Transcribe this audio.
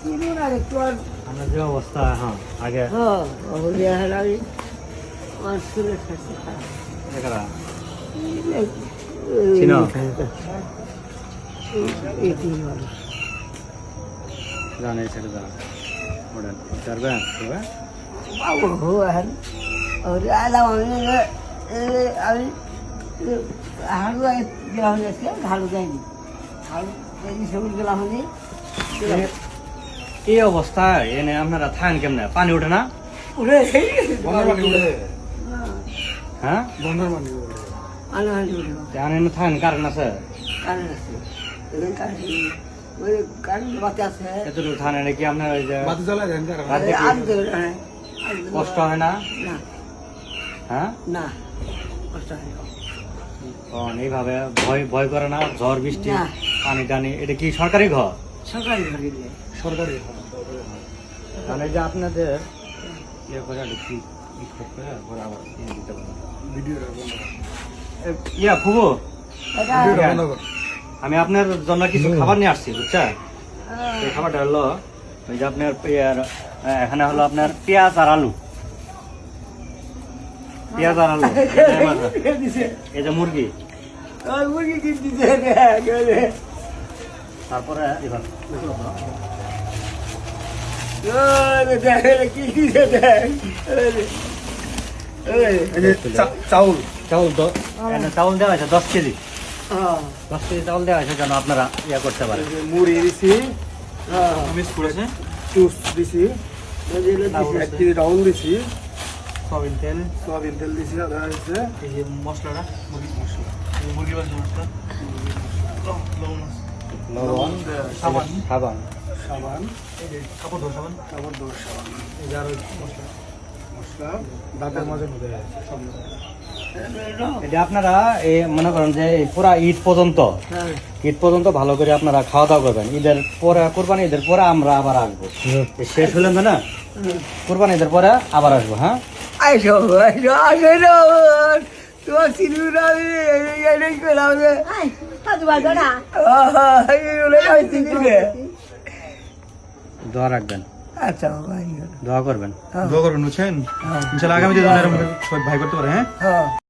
কিনুন আর একটু আর আমরা যে অবস্থা হ্যাঁ আগে হ্যাঁ হলিয়া হেলারি আমার এখানে? এটি মানুষ জানে সেটা জানা ওটা পারবে হবে বাবু আলাম আমি হাড়ু আগে গেলাম হাড়ু যায়নি হাড়ু সবুজ গেলাম এই অবস্থায় এনে আপনারা থাকেন কেমনে? পানি ওঠে না? হ্যাঁ? জানেন থাকেন কারণ আছে? আছে কষ্ট হয় না? না। হ্যাঁ? না কষ্ট হয় এইভাবে ভয় ভয় করে না ঝড় বৃষ্টি পানি টানি এটা কি সরকারি ঘর? সরকারি দিলে। মানে যে আপনাদের ইয়ে করে এটা কি ই করতে আবার ইয়ে দিতে পারবেন। ইয়া ফুবু আমি আপনার জন্য কিছু খাবার নিয়ে আসছি বুঝছেন? এই খাবারটা হলো ওই যে আপনার পেয়ার এখানে হলো আপনার পেঁয়াজ আর আলু। পেঁয়াজ আর আলু। এই যে মাছ, কে দিছে? এই যে মুরগি। মুরগি কি দিছে রে? কে রে? তারপরে এবার। চাউল। চাউল তো চাউল দেওয়া হয়েছে দশ কেজি। হ্যাঁ, দশ কেজি চাউল দেওয়া হয়েছে যেন আপনারা ইয়ে করতে পারেন। মুড়ি দিছি। হ্যাঁ। মিস করেছে? টুস দিছি। এক কেজি ডাউন দিছি। সয়াবিন তেল। সয়াবিন তেল দিছি আদা হয়েছে এই যে মশলাটা মুরগি মশলা। মুরগি বাজি মশলা। লবণ সাবান সাবান সাবান কাপড় ধোয়া সাবান তারপর দোষ সাবান এই যে মশলা মশলা দাঁতের মাঝে ঢুকে সব এটা আপনারা মনে করেন যে পুরা ঈদ পর্যন্ত হ্যাঁ। ঈদ পর্যন্ত ভালো করে আপনারা খাওয়া দাওয়া করবেন ঈদের পরে কোরবানি ঈদের পরে আমরা আবার আসব শেষ হলেন তো না কোরবানি ঈদের পরে আবার আসব হ্যাঁ আইসো, আইসো, আইসো রে আমার। তোমার দোয়া রাখবেন। আচ্ছা দোয়া করবেন। হ্যাঁ, দোয়া করবেন বুঝছেন? হ্যাঁ, ইনশাল্লাহ আগামী দিনে ভাই করতে পারে হ্যাঁ? হ্যাঁ।